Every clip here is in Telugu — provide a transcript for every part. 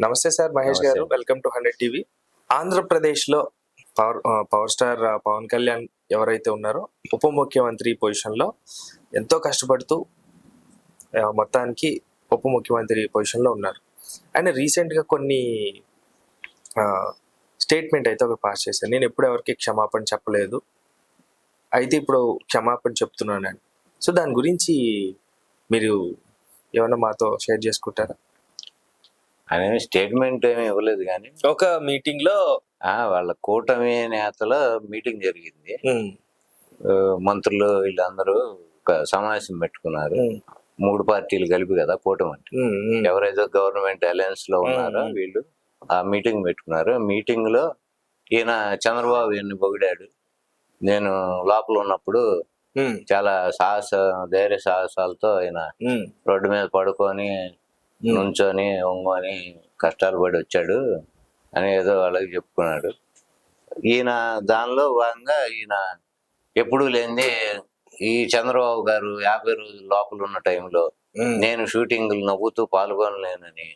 నమస్తే సార్ మహేష్. గారు. వెల్కమ్ టు హండ్రెడ్ టీవీ ఆంధ్రప్రదేశ్లో power power star Pawan Kalyan ఎవరైతే ఉన్నారో ఉప ముఖ్యమంత్రి పొజిషన్లో ఎంతో కష్టపడుతూ మొత్తానికి ఉప ముఖ్యమంత్రి పొజిషన్లో ఉన్నారు. ఆయన రీసెంట్గా కొన్ని స్టేట్మెంట్ అయితే ఒకటి పాస్ చేశాను నేను ఎప్పుడు ఎవరికి క్షమాపణ చెప్పలేదు. అయితే ఇప్పుడు క్షమాపణ చెప్తున్నాను సో దాని గురించి మీరు ఏమన్నా మాతో షేర్ చేసుకుంటారా? ఆయన స్టేట్మెంట్ ఏమి ఇవ్వలేదు కానీ ఒక మీటింగ్లో ఆ వాళ్ళ కూటమి నేతల మీటింగ్ జరిగింది. మంత్రులు వీళ్ళందరూ ఒక సమావేశం పెట్టుకున్నారు. మూడు పార్టీలు కలిపి కదా కూటమి అంటే. ఎవరైతే గవర్నమెంట్ అలయన్స్లో ఉన్నారో. వీళ్ళు ఆ మీటింగ్ పెట్టుకున్నారు. మీటింగ్లో ఈయన చంద్రబాబు ఈయన్ని పొగిడాడు. నేను లోపల ఉన్నప్పుడు చాలా సాహస ధైర్య సాహసాలతో ఆయన రోడ్డు మీద పడుకొని నుంచొని ఒంగోని కష్టాలు పడి వచ్చాడు అని ఏదో వాళ్ళకి చెప్పుకున్నాడు. ఈయన దానిలో భాగంగా ఈయన ఎప్పుడూ లేనిది ఈ చంద్రబాబు గారు యాభై రోజులు లోపల ఉన్న టైంలో నేను షూటింగ్లు నవ్వుతూ పాల్గొనలేనని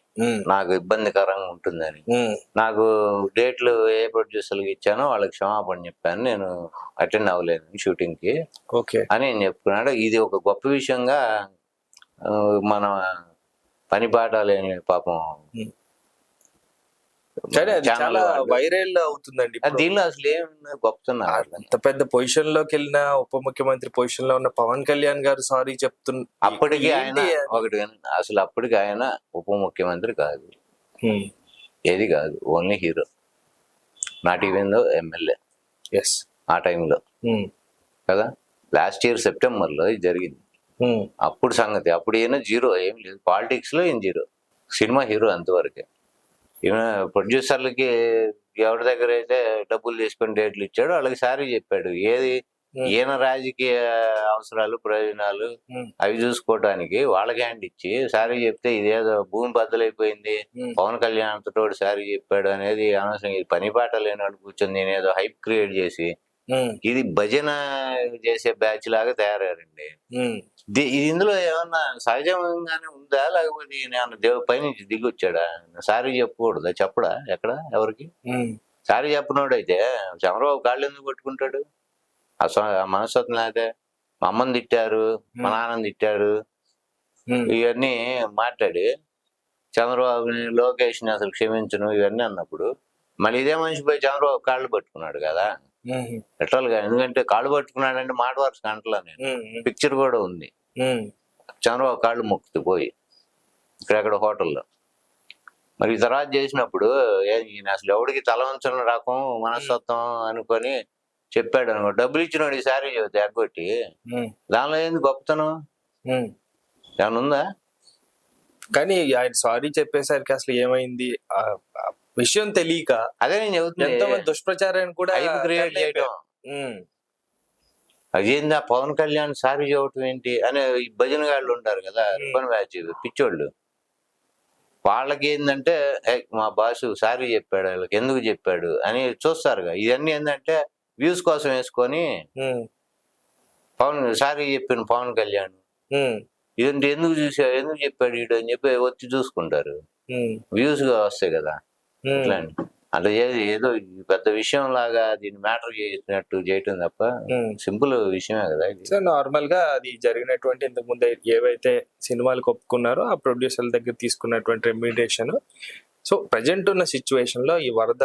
నాకు ఇబ్బందికరంగా ఉంటుందని. నాకు డేట్లు ఏ ప్రొడ్యూసర్లకు ఇచ్చానో వాళ్ళకి క్షమాపణ చెప్పాను. నేను అటెండ్ అవ్వలేను షూటింగ్కి ఓకే. అని నేను చెప్పుకున్నాడు. ఇది ఒక గొప్ప విషయంగా మన పని పాట లేని పాపం. చాలా. వైరల్ అవుతుందండి. దీనిలో అసలు ఏం గొప్పతున్నారు అంత పెద్ద పొజిషన్లోకి వెళ్ళిన ఉప ముఖ్యమంత్రి పొజిషన్లో ఉన్న పవన్ కళ్యాణ్ గారు సారీ చెప్తున్న అప్పటికి ఆయన? ఒకటి. అసలు అప్పటికి ఆయన ఉప ముఖ్యమంత్రి కాదు. ఏది కాదు only hero. Not even though MLA. Yes ఆ టైంలో. కదా? లాస్ట్ ఇయర్ సెప్టెంబర్లో ఇది జరిగింది. అప్పుడు సంగతి. అప్పుడు ఈయన జీరో ఏం లేదు. పాలిటిక్స్లో ఈయన జీరో? సినిమా హీరో అంతవరకే. ఈయన ప్రొడ్యూసర్లకి ఎవరి దగ్గర అయితే డబ్బులు తీసుకొని డేట్లు ఇచ్చాడో వాళ్ళకి సారీ చెప్పాడు. ఏది? ఈయన రాజకీయ అవసరాలు ప్రయోజనాలు అవి చూసుకోవడానికి వాళ్ళకి హ్యాండ్ ఇచ్చి సారీ చెప్తే ఇదేదో భూమి బద్దలైపోయింది పవన్ కళ్యాణ్ అంతటోడు సారీ చెప్పాడు అనేది అనవసరం. ఇది పని పాట లేనివాడు కూర్చొని నేను ఏదో హైప్ క్రియేట్ చేసి ఇది భజన చేసే బ్యాచ్ లాగా తయారయ్యారండి. ఇందులో ఏమన్నా సహజంగానే ఉందా? లేకపోతే ఈయన ఏమన్నా దేవు పైనుంచి దిగి వచ్చాడా సారీ చెప్పకూడదా? చెప్పడా? ఎక్కడ? ఎవరికి? సారీ చెప్పనోడైతే చంద్రబాబు కాళ్ళు ఎందుకు పట్టుకుంటాడు? ఆ మనస్తత్వం లేకపోతే మా అమ్మని తిట్టారు మా నాన్నని తిట్టారు. ఇవన్నీ మాట్లాడి చంద్రబాబుని లోకేష్ని అసలు క్షమించను ఇవన్నీ అన్నప్పుడు మళ్ళీ ఇదే మనిషి పోయి చంద్రబాబు కాళ్ళు పట్టుకున్నాడు కదా? ఉమ్, లిటరల్గా ఎందుకంటే కాళ్ళు పట్టుకున్నాడంటే మాట వరుస అంటలా నేను. పిక్చర్ కూడా ఉంది. చంద్రబాబు కాళ్ళు మొక్కుతూ పోయి ఇక్కడెక్కడ హోటల్లో. మరి తర్వాత చేసినప్పుడు ఈయన అసలు ఎవడికి తల వంచని రకం మనస్తత్వం అనుకొని చెప్పాడు అనుకో డబ్బులు ఇచ్చినోడు ఈ సారీ చెబుతా ఎగ్గొట్టి దానిలో ఏంది గొప్పతనం. ఏమైనా ఉందా? కానీ ఆయన సారీ చెప్పేసరికి అసలు ఏమైంది? విషయం తెలియక అదే నేను ఎంతో చెబుతున్నా దుష్ప్రచారాన్ని కూడా క్రియేట్. చేయటం. అదేందా? పవన్ కళ్యాణ్ సారీ చెప్పటం ఏంటి? అనే ఈ భజన గాళ్ళు ఉంటారు కదా. రిబ్బన్ బ్యాచ్ పిచ్చోళ్ళు. వాళ్ళకి ఏంటంటే "ఏ, మా బాసు సారీ చెప్పాడు వాళ్ళకి ఎందుకు చెప్పాడు? అని చూస్తారుగా. ఇవన్నీ ఏంటంటే వ్యూస్ కోసం వేసుకొని పవన్ సారీ చెప్పిన పవన్ కళ్యాణ్. ఇదంటే ఎందుకు చూసా? ఎందుకు చెప్పాడు వీడు అని చెప్పి వచ్చి చూసుకుంటారు. వ్యూస్గా వస్తాయి కదా. ఇట్లా. అట్లా ఏది పెద్ద విషయం లాగా దీన్ని మ్యాటర్ చేసినట్టు చేయటం తప్ప. సింపుల్ విషయమే కదా ఇది సో నార్మల్గా అది జరిగినటువంటి ఇంతకు ముందు ఏవైతే సినిమాలకు ఒప్పుకున్నారో ఆ ప్రొడ్యూసర్ల దగ్గర తీసుకున్నటువంటి రెమ్యూడేషన్ సో ప్రజెంట్ ఉన్న సిచ్యువేషన్లో ఈ వరద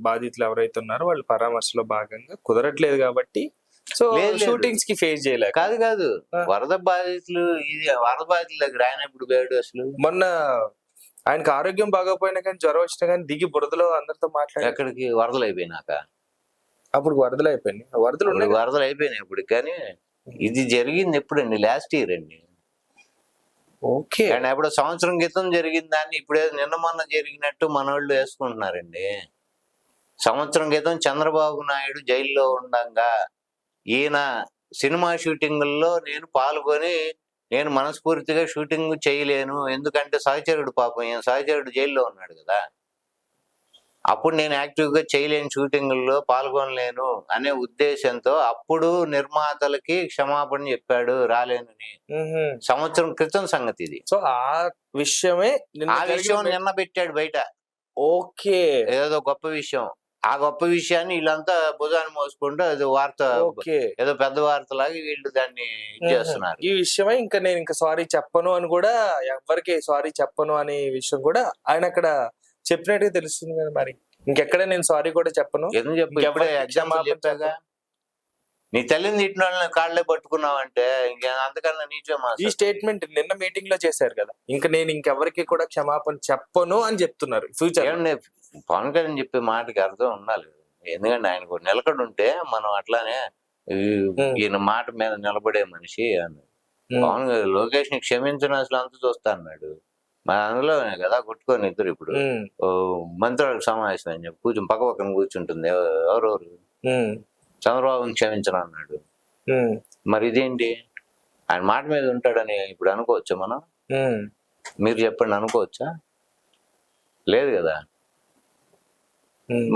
బాధితులు ఎవరైతే ఉన్నారో వాళ్ళు పరామర్శలో భాగంగా కుదరట్లేదు కాబట్టి సో. షూటింగ్స్కి ఫేస్ చేయలేక కాదు కాదు. వరద బాధితులు ఇది వరద బాధితుల దగ్గర ఆయన పోయాడు అసలు మొన్న ఆయనకు ఆరోగ్యం బాగోపోయినా కానీ జ్వరం వచ్చినా కానీ దిగి బురదలో అందరితో మాట్లాడి ఎక్కడికి? వరదలు అయిపోయినాక. అప్పుడు వరదలు అయిపోయినాయి. వరదలు ఉన్నాయి వరదలు అయిపోయినాయి ఇప్పుడు కానీ ఇది జరిగింది ఎప్పుడండి? లాస్ట్ ఇయర్ అండి. ఓకే. కానీ ఎప్పుడో సంవత్సరం క్రితం జరిగిన దాన్ని ఇప్పుడే నిన్న మొన్న జరిగినట్టు మనోళ్ళు వేసుకుంటున్నారండి. సంవత్సరం క్రితం చంద్రబాబు నాయుడు జైల్లో ఉండంగా ఈయన సినిమా షూటింగుల్లో నేను పాల్గొని నేను మనస్ఫూర్తిగా షూటింగ్ చేయలేను. ఎందుకంటే సహచరుడు పాపం ఈయన సహచరుడు జైల్లో ఉన్నాడు కదా. అప్పుడు నేను యాక్టివ్గా చేయలేని షూటింగుల్లో పాల్గొనలేను అనే ఉద్దేశంతో అప్పుడు నిర్మాతలకి క్షమాపణ చెప్పాడు రాలేనని మ్మ్హ్మ్. సంవత్సరం క్రితం సంగతి ఇది. సో ఆ విషయమే ఆ విషయం నిన్న పెట్టాడు బయట. ఓకే. ఏదో గొప్ప విషయం. ఆ గొప్ప విషయాన్ని వీళ్ళంతా భుజాన్ని మోసుకుంటూ అది వార్త ఏదో పెద్ద వార్తలాగా వీళ్ళు దాన్ని చేస్తున్నారు. ఈ విషయమే ఇంకా నేను ఇంకా సారీ చెప్పను అని కూడా ఎవరికి సారీ చెప్పను అనే విషయం కూడా ఆయన అక్కడ చెప్పినట్టుగా తెలుస్తుంది కదా మరి. ఇంకెక్కడ నేను సారీ కూడా చెప్పను. ఎందుకు చెప్పు? ఎగ్జాంపుల్ క్షమాపణ చెప్పాగా? నీ తల్లిని తిట్టిన వాళ్ళని కాళ్ళే పట్టుకున్నావంటే ఇంకా అంతకన్నా నీచే ఈ స్టేట్మెంట్ నిన్న మీటింగ్లో చేశారు కదా. ఇంకా నేను ఇంకెవరికి కూడా క్షమాపణ చెప్పను అని చెప్తున్నారు. ఫ్యూచర్ పవన్ కళ్యాణ్ చెప్పే మాటకి అర్థం ఉండాలి ఎందుకంటే ఆయనకు నిలకడ ఉంటే మనం అట్లానే. ఈయన మాట మీద నిలబడే మనిషి అని. పవన్ లోకేష్ని క్షమించిన అసలు అంత చూస్తా అన్నాడు. మరి అందులో కదా కొట్టుకొని ఇద్దరు ఇప్పుడు. మంత్రులకు సమావేశం అని చెప్పి కూర్చుని పక్క పక్కన కూర్చుంటుంది. ఎవ- ఎవరెవరు? చంద్రబాబుని క్షమించను అన్నాడు. మరి ఇదేంటి? ఆయన మాట మీద ఉంటాడని ఇప్పుడు అనుకోవచ్చా మనం? మీరు చెప్పండి అనుకోవచ్చా? లేదు కదా.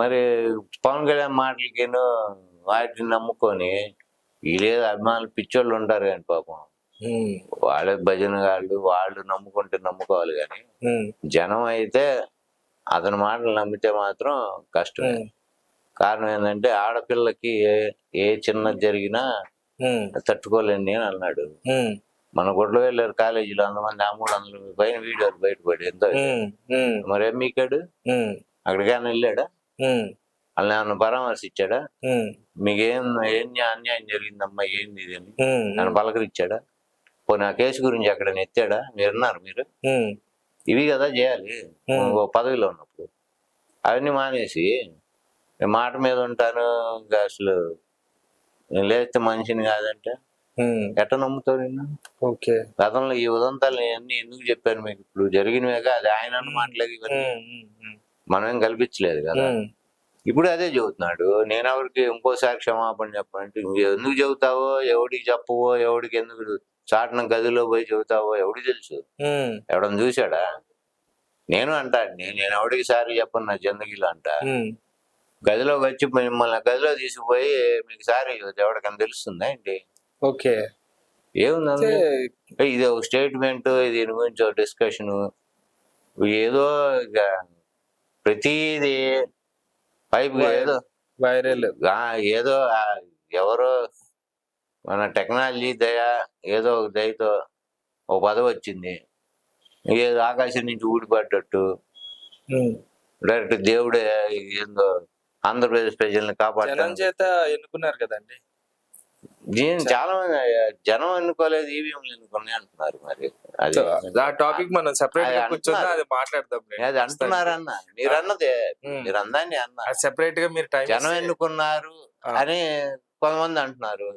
మరి పవన్ కళ్యాణ్ మాటలకిను వాటిని నమ్ముకొని వీళ్ళేదో అభిమానులు పిచ్చోళ్ళు ఉంటారు కానీ పాపం. వాళ్ళే భజన వాళ్ళు వాళ్ళు నమ్ముకుంటే నమ్ముకోవాలి కానీ జనం అయితే అతని మాటలు నమ్మితే మాత్రం కష్టమే. కారణం ఏంటంటే ఆడపిల్లకి ఏ చిన్నది జరిగినా తట్టుకోలేని నేను అన్నాడు. మన గుడ్ల వెళ్ళారు కాలేజీలో అంతమంది ఆ మూడు వందల పైన వీడియోలు బయటపడి ఎంతో మరి మీకాడు? అక్కడికైనా వెళ్ళాడా? వాళ్ళని ఏమన్నా పరామర్శించాడా? మీకేం ఏం న్యా- అన్యాయం జరిగిందమ్మా ఏంది ఇది అని. నన్ను పలకరించాడా? పోనీ ఆ కేసు గురించి ఎక్కడ ఎత్తాడా మీరు విన్నారు మీరు. ఇవి కదా చేయాలి. ఓ పదవిలో ఉన్నప్పుడు. అవన్నీ మానేసి మాట మీద ఉంటాను ఇంకా అసలు నేను లేస్తే మనిషిని కాదంటే. ఎట్ట నమ్ముతావు నిన్ను? ఓకే. గతంలో ఈ ఉదంతాలు అన్ని ఎందుకు చెప్పాను మీకు? ఇప్పుడు జరిగినవేగా అది ఆయన అన్న మాటలేదు ఇవన్నీ. మనం ఏం కల్పించలేదు కదా. ఇప్పుడు అదే చెబుతున్నాడు నేను ఎవరికి ఇంకోసారి క్షమాపణ చెప్పనంటే ఎందుకు చెబుతావో ఎవడికి చెప్పవో ఎవడికి ఎందుకు చాటన గదిలో పోయి చెబుతావో ఎవడికి తెలుసు? ఎవడన్నా చూశాడా? నేను అంటా నేను నేను ఎవడికి సారి చెప్పను నా జిందగీలో అంట. గదిలోకి వచ్చి మిమ్మల్ని గదిలో తీసుకుపోయి మీకు సారి ఎవడికని తెలుస్తుందా ఏంటి? ఓకే. ఏముంది ఇది ఒక స్టేట్మెంట్ దీని గురించి ఒక డిస్కషన్ ఏదో ఇక ప్రతిది పైపు ఏదో వైరల్. ఏదో ఎవరో మన టెక్నాలజీ దయ ఏదో ఒక దయతో ఒక పదవి వచ్చింది. ఏదో ఆకాశం నుంచి ఊడిపడ్డట్టు డైరెక్ట్ దేవుడే ఏందో ఆంధ్రప్రదేశ్ ప్రజల్ని కాపాడతాను చేత ఎన్నుకున్నారు కదండి. దీన్ని చాలా మంది జనం ఎన్నుకోలేదు ఈవీఎంలు ఎన్నుకున్నాయి అంటున్నారు మరి. అది ఆ టాపిక్ మనం సెపరేట్ కూర్చొని అంటున్నారు. అది మాట్లాడదాం అది అంటున్నారన్న మీరు అన్నదే. మీరు అందాన్ని అన్న. సెపరేట్గా మీరు జనం ఎన్నుకున్నారు అని కొంతమంది అంటున్నారు.